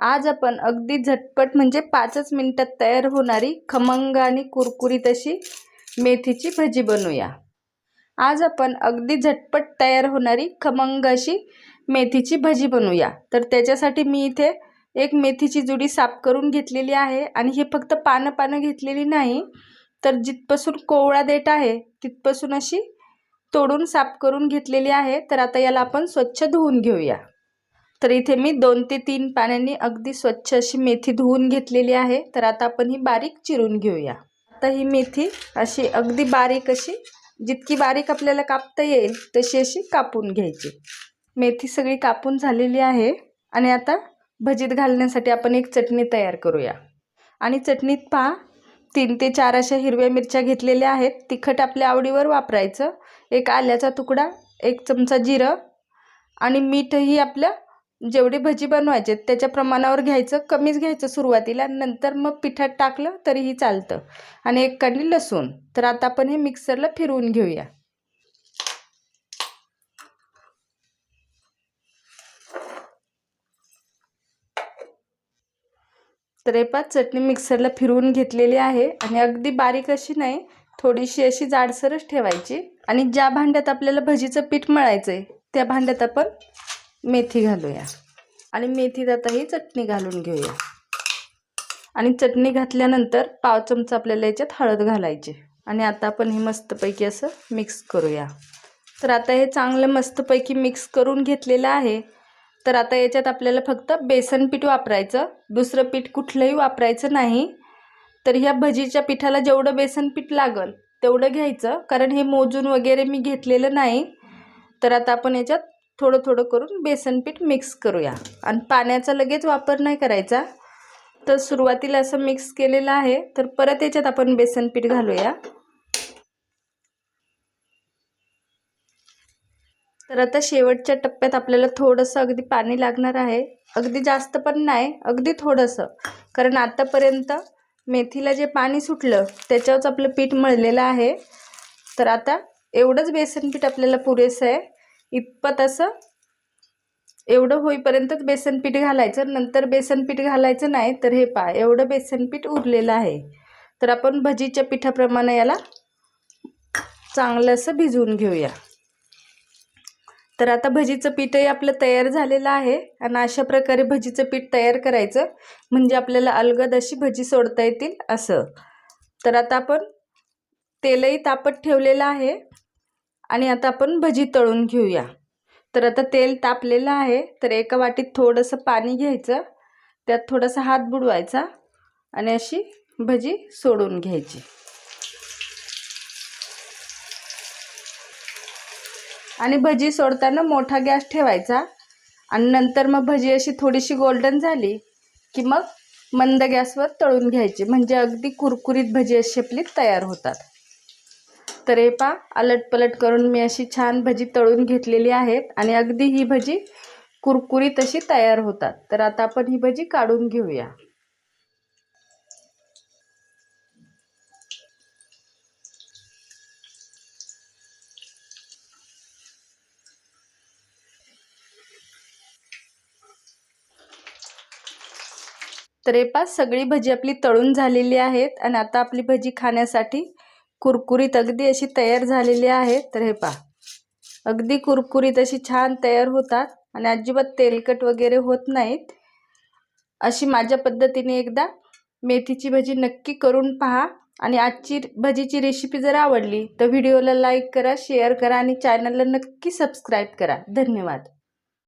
आज आपण अगदी झटपट म्हणजे पाचच मिनटात तयार होणारी खमंग आणि कुरकुरीत अशी मेथीची भजी बनवूया. आज आपण अगदी झटपट तयार होणारी खमंग अशी मेथीची भजी बनवूया. तर त्याच्यासाठी मी इथे एक मेथीची जुडी साफ करून घेतलेली आहे आणि हे फक्त पानं पानं घेतलेली नाही तर जिथपासून कोवळा देठ आहे तिथपासून अशी तोडून साफ करून घेतलेली आहे. तर आता याला आपण स्वच्छ धुवून घेऊया. तर इथे मी दोन ते तीन पाण्याने अगदी स्वच्छ अशी मेथी धुवून घेतलेली आहे. तर आता आपण ही बारीक चिरून घेऊया. आता ही मेथी अशी अगदी बारीक अशी जितकी बारीक आपल्याला कापता येईल तशी अशी कापून घ्यायची. मेथी सगळी कापून झालेली आहे. आणि आता भजीत घालण्यासाठी आपण एक चटणी तयार करूया. आणि चटणीत पहा तीन ते चार अशा हिरव्या मिरच्या घेतलेल्या आहेत. तिखट आपल्या आवडीवर वापरायचं. एक आल्याचा तुकडा एक चमचा जिरं आणि मीठही आपलं जेवढी भजी बनवायचे त्याच्या प्रमाणावर घ्यायचं कमीच घ्यायचं सुरुवातीला नंतर मग पिठात टाकलं तरीही चालतं. आणि एक कांडी लसूण. तर आता आपण हे मिक्सरला फिरवून घेऊया. तर हे पाच चटणी मिक्सरला फिरवून घेतलेली आहे. आणि अगदी बारीक अशी नाही थोडीशी अशी जाडसरच ठेवायची. आणि ज्या भांड्यात आपल्याला भजीचं पीठ मळायचं आहे त्या भांड्यात आपण मेथी घालूया. आणि मेथीत आता ही चटणी घालून घेऊया. आणि चटणी घातल्यानंतर पाव चमचा आपल्याला याच्यात हळद घालायची. आणि आता आपण हे मस्तपैकी असं मिक्स करूया. तर आता हे चांगलं मस्तपैकी मिक्स करून घेतलेलं आहे. तर आता याच्यात आपल्याला फक्त बेसन पीठ वापरायचं. दुसरं पीठ कुठलंही वापरायचं नाही. तर ह्या भजीच्या पिठाला जेवढं बेसन पीठ लागल तेवढं घ्यायचं. कारण हे मोजून वगैरे मी घेतलेलं नाही. तर आता आपण याच्यात थोडं थोडं करून बेसन पीठ मिक्स करूया. आणि पाण्याचा लगेच वापर नाही करायचा. तर सुरुवातीला असं मिक्स केलेलं आहे. तर परत याच्यात आपण बेसन पीठ घालूया. तर आता शेवटच्या टप्प्यात आपल्याला थोडंसं अगदी पाणी लागणार आहे. अगदी जास्त पण नाही अगदी थोडंसं. कारण आतापर्यंत मेथीला जे पाणी सुटलं त्याच्यावरच आपलं पीठ मळलेलं आहे. तर आता एवढंच बेसन पीठ आपल्याला पुरेसं आहे. इतपत असं. एवढं होईपर्यंतच बेसन पीठ घालायचं. नंतर बेसनपीठ घालायचं नाही तर हे पा एवढं बेसनपीठ उरलेलं आहे. तर आपण भजीच्या पिठाप्रमाणे याला चांगलं असं भिजवून घेऊया. तर आता भजीचं पीठही आपलं तयार झालेलं आहे आणि अशा प्रकारे भजीचं पीठ तयार करायचं. म्हणजे आपल्याला अलगद अशी भजी सोडता येतील असं. तर आता आपण तेलही तापत ठेवलेलं आहे. आणि आता आपण भजी तळून घेऊया. तर आता तेल तापलेलं आहे तर एका वाटीत थोडंसं पाणी घ्यायचं. त्यात थोडासा हात बुडवायचा आणि अशी भजी सोडून घ्यायची. आणि भजी सोडताना मोठा गॅस ठेवायचा आणि नंतर मग भजी अशी थोडीशी गोल्डन झाली की मग मंद गॅसवर तळून घ्यायची. म्हणजे अगदी कुरकुरीत भजी अशी आपली तयार होतात. तर हे पा अलटपलट करून मी अशी छान भजी तळून घेतलेली आहेत आणि अगदी ही भजी कुरकुरीत अशी तयार होतात. तर आता आपण ही भजी काढून घेऊया. तर हे पा सगळी भजी आपली तळून झालेली आहेत आणि आता आपली भजी खाण्यासाठी कुरकुरीत अगदी अशी तयार झालेली आहे. तर हे पहा. अगदी कुरकुरीत अशी छान तयार होतात आणि अजिबात तेलकट वगैरे होत नाहीत. अशी माझ्या पद्धतीने एकदा मेथीची भजी नक्की करून पहा आणि आजची भजीची रेसिपी जर आवडली तर व्हिडिओला लाईक करा शेअर करा आणि चॅनलला नक्की सबस्क्राईब करा. धन्यवाद.